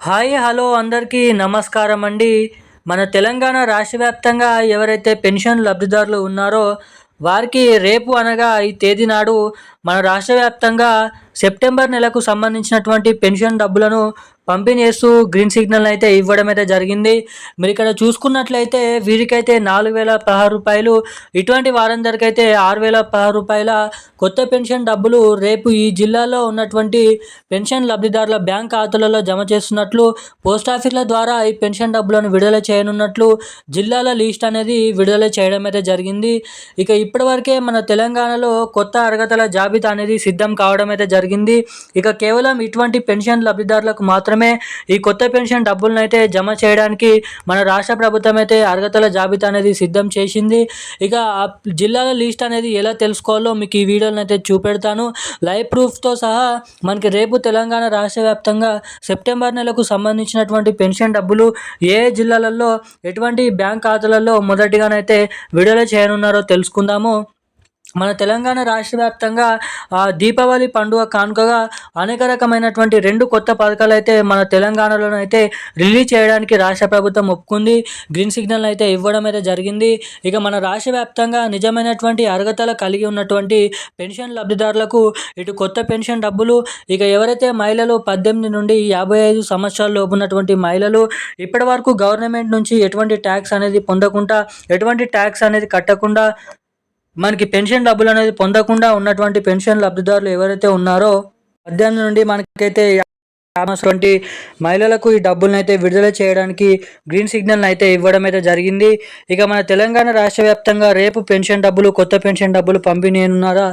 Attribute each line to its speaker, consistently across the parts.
Speaker 1: Hi hello అందరికీ నమస్కారం అండి. మన తెలంగాణ రాష్ట్ర వ్యాప్తంగా ఎవరైతే పెన్షన్ లబ్ధిదారులు ఉన్నారో వారికి రేపు అనగా ఈ తేదీ నాడు మన రాష్ట్ర వ్యాప్తంగా సెప్టెంబర్ నెలకు సంబంధించినటువంటి పెన్షన్ డబ్బులను పంపింగ్ చేస్తూ గ్రీన్ సిగ్నల్ అయితే ఇవ్వడం అయితే జరిగింది. మీరు ఇక్కడ చూసుకున్నట్లయితే వీరికైతే నాలుగు వేల పదహారు రూపాయలు ఇటువంటి వారందరికీ అయితే ఆరు వేల పదహారు రూపాయల కొత్త పెన్షన్ డబ్బులు రేపు ఈ జిల్లాలో ఉన్నటువంటి పెన్షన్ లబ్ధిదారుల బ్యాంక్ ఖాతాలలో జమ చేస్తున్నట్లు పోస్ట్ ఆఫీసుల ద్వారా ఈ పెన్షన్ డబ్బులను విడుదల చేయనున్నట్లు జిల్లాల లిస్ట్ అనేది విడుదల చేయడం అయితే జరిగింది. ఇక ఇప్పటివరకే మన తెలంగాణలో కొత్త అర్హతల జాబితా అనేది సిద్ధం కావడం అయితే జరిగింది. ఇక కేవలం ఇటువంటి పెన్షన్ లబ్ధిదారులకు మాత్రమే ఈ కొత్త పెన్షన్ డబ్బులను అయితే జమ చేయడానికి మన రాష్ట్ర ప్రభుత్వం అయితే అర్హతల జాబితా అనేది సిద్ధం చేసింది. ఇక ఆ జిల్లాల లిస్ట్ అనేది ఎలా తెలుసుకోవాలో మీకు ఈ వీడియోని అయితే చూపెడతాను. లైవ్ ప్రూఫ్తో సహా మనకి రేపు తెలంగాణ రాష్ట్ర వ్యాప్తంగా సెప్టెంబర్ నెలకు సంబంధించినటువంటి పెన్షన్ డబ్బులు ఏ జిల్లాలలో ఎటువంటి బ్యాంక్ ఖాతాలలో మొదటిగానైతే విడుదల చేయనున్నారో తెలుసుకుందాము. మన తెలంగాణ రాష్ట్ర వ్యాప్తంగా దీపావళి పండుగ కానుకగా అనేక రకమైనటువంటి రెండు కొత్త పథకాలు అయితే మన తెలంగాణలోనైతే అయితే రిలీజ్ చేయడానికి రాష్ట్ర ప్రభుత్వం ఒప్పుకుంది. గ్రీన్ సిగ్నల్ అయితే ఇవ్వడం అయితే జరిగింది. ఇక మన రాష్ట్ర వ్యాప్తంగా నిజమైనటువంటి అర్హతలు కలిగి ఉన్నటువంటి పెన్షన్ లబ్ధిదారులకు ఇటు కొత్త పెన్షన్ డబ్బులు ఇక ఎవరైతే మహిళలు పద్దెనిమిది నుండి యాభై ఐదు సంవత్సరాల లోపు ఉన్నటువంటి మహిళలు ఇప్పటి వరకు గవర్నమెంట్ నుంచి ఎటువంటి ట్యాక్స్ అనేది పొందకుండా ఎటువంటి ట్యాక్స్ అనేది కట్టకుండా మనకి పెన్షన్ డబ్బులు అనేది పొందకుండా ఉన్నటువంటి పెన్షన్ లబ్ధిదారులు ఎవరైతే ఉన్నారో పద్దెనిమిది నుండి మనకైతే వంటి మహిళలకు ఈ డబ్బులను అయితే విడుదల చేయడానికి గ్రీన్ సిగ్నల్ అయితే ఇవ్వడం అయితే జరిగింది. ఇక మన తెలంగాణ రాష్ట్ర వ్యాప్తంగా రేపు పెన్షన్ డబ్బులు కొత్త పెన్షన్ డబ్బులు పంపిణీ అనున్నారా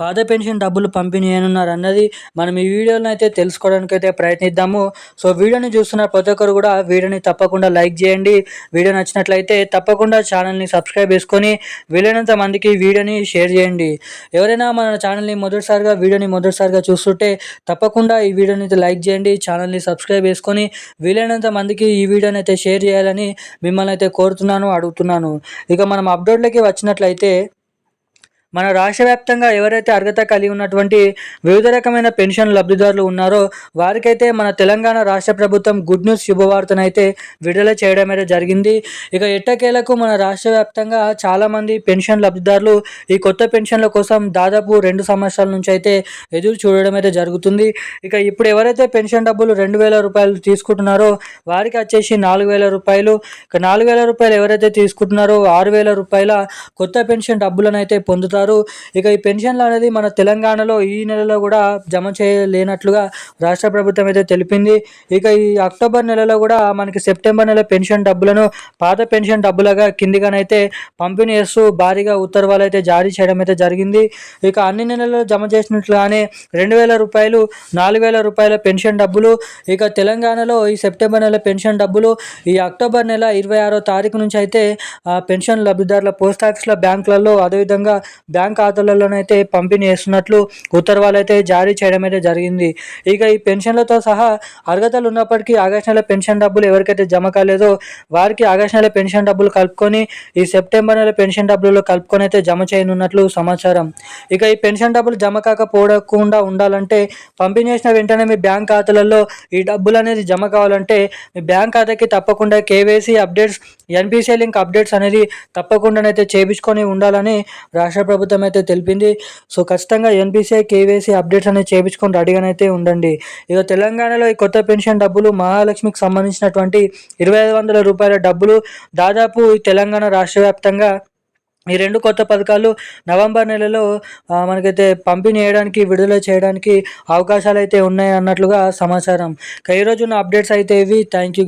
Speaker 1: పాత పెన్షన్ డబ్బులు పంపిణీ చేయనున్నారు అన్నది మనం ఈ వీడియోని అయితే తెలుసుకోవడానికి అయితే ప్రయత్నిద్దాము. సో వీడియోని చూస్తున్న ప్రతి ఒక్కరు కూడా వీడియోని తప్పకుండా లైక్ చేయండి. వీడియో నచ్చినట్లయితే తప్పకుండా ఛానల్ని సబ్స్క్రైబ్ చేసుకొని వీలైనంత మందికి వీడియోని షేర్ చేయండి. ఎవరైనా మన ఛానల్ని మొదటిసారిగా వీడియోని మొదటిసారిగా చూస్తుంటే తప్పకుండా ఈ వీడియోని అయితే లైక్ చేయండి. ఛానల్ని సబ్స్క్రైబ్ చేసుకొని వీలైనంత మందికి ఈ వీడియోని అయితే షేర్ చేయాలని మిమ్మల్ని అయితే కోరుతున్నాను అడుగుతున్నాను. ఇక మనం అప్డేట్లకి వచ్చినట్లయితే మన రాష్ట్ర వ్యాప్తంగా ఎవరైతే అర్హత కలిగి ఉన్నటువంటి వివిధ రకమైన పెన్షన్ లబ్ధిదారులు ఉన్నారో వారికైతే మన తెలంగాణ రాష్ట్ర ప్రభుత్వం గుడ్ న్యూస్ శుభవార్తనైతే విడుదల చేయడం అయితే జరిగింది. ఇక ఎట్టకేలకు మన రాష్ట్ర వ్యాప్తంగా చాలామంది పెన్షన్ లబ్ధిదారులు ఈ కొత్త పెన్షన్ల కోసం దాదాపు రెండు సంవత్సరాల నుంచి అయితే ఎదురు చూడడం అయితే జరుగుతుంది. ఇక ఇప్పుడు ఎవరైతే పెన్షన్ డబ్బులు రెండు వేల రూపాయలు తీసుకుంటున్నారో వారికి వచ్చేసి నాలుగు వేల రూపాయలు. ఇక నాలుగు వేల రూపాయలు ఎవరైతే తీసుకుంటున్నారో ఆరు వేల రూపాయల కొత్త పెన్షన్ డబ్బులను అయితే పొందుతారు. ఇక ఈ పెన్షన్లు అనేది మన తెలంగాణలో ఈ నెలలో కూడా జమ చేయలేనట్లుగా రాష్ట్ర ప్రభుత్వం అయితే తెలిపింది. ఇక ఈ అక్టోబర్ నెలలో కూడా మనకి సెప్టెంబర్ నెల పెన్షన్ డబ్బులను పాత పెన్షన్ డబ్బులుగా కిందిగానైతే పంపిణీ చేస్తూ భారీగా ఉత్తర్వులు అయితే జారీ చేయడం అయితే జరిగింది. ఇక అన్ని నెలల్లో జమ చేసినట్లుగానే రెండు వేల రూపాయలు నాలుగు వేల రూపాయల పెన్షన్ డబ్బులు ఇక తెలంగాణలో ఈ సెప్టెంబర్ నెల పెన్షన్ డబ్బులు ఈ అక్టోబర్ నెల ఇరవై ఆరో తారీఖు నుంచి అయితే ఆ పెన్షన్ లబ్ధిదారుల పోస్ట్ ఆఫీసుల బ్యాంకులలో అదేవిధంగా బ్యాంక్ ఖాతాలలోనైతే పంపిణీ చేస్తున్నట్లు ఉత్తర్వులు అయితే జారీ చేయడం అయితే జరిగింది. ఇక ఈ పెన్షన్లతో సహా అర్హతలు ఉన్నప్పటికీ ఆగస్టు నెల పెన్షన్ డబ్బులు ఎవరికైతే జమ కాలేదో వారికి ఆగస్టు నెల పెన్షన్ డబ్బులు కలుపుకొని ఈ సెప్టెంబర్ నెల పెన్షన్ డబ్బులు కలుపుకొని అయితే జమ చేయనున్నట్లు సమాచారం. ఇక ఈ పెన్షన్ డబ్బులు జమ కాకపోకుండా ఉండాలంటే పంపిణీ చేసిన వెంటనే మీ బ్యాంక్ ఖాతాలలో ఈ డబ్బులు అనేది జమ కావాలంటే మీ బ్యాంక్ ఖాతాకి తప్పకుండా KYC updates NPCI link updates అనేది తప్పకుండానైతే చేపించుకొని ఉండాలని రాష్ట్ర ప్రభుత్వం అయితే తెలిపింది. సో ఖచ్చితంగా ఎన్పిసిఐ కేవైసీ అప్డేట్స్ అనేది చేయించుకొని రెడీగానైతే ఉండండి. ఇక తెలంగాణలో ఈ కొత్త పెన్షన్ డబ్బులు మహాలక్ష్మికి సంబంధించినటువంటి ఇరవై ఐదు వందల రూపాయల డబ్బులు దాదాపు తెలంగాణ రాష్ట్ర వ్యాప్తంగా ఈ రెండు కొత్త పథకాలు నవంబర్ నెలలో మనకైతే పంపిణీ చేయడానికి విడుదల చేయడానికి అవకాశాలు అయితే ఉన్నాయి అన్నట్లుగా సమాచారం. ఈరోజు ఉన్న అప్డేట్స్ అయితే ఇవి. Thank you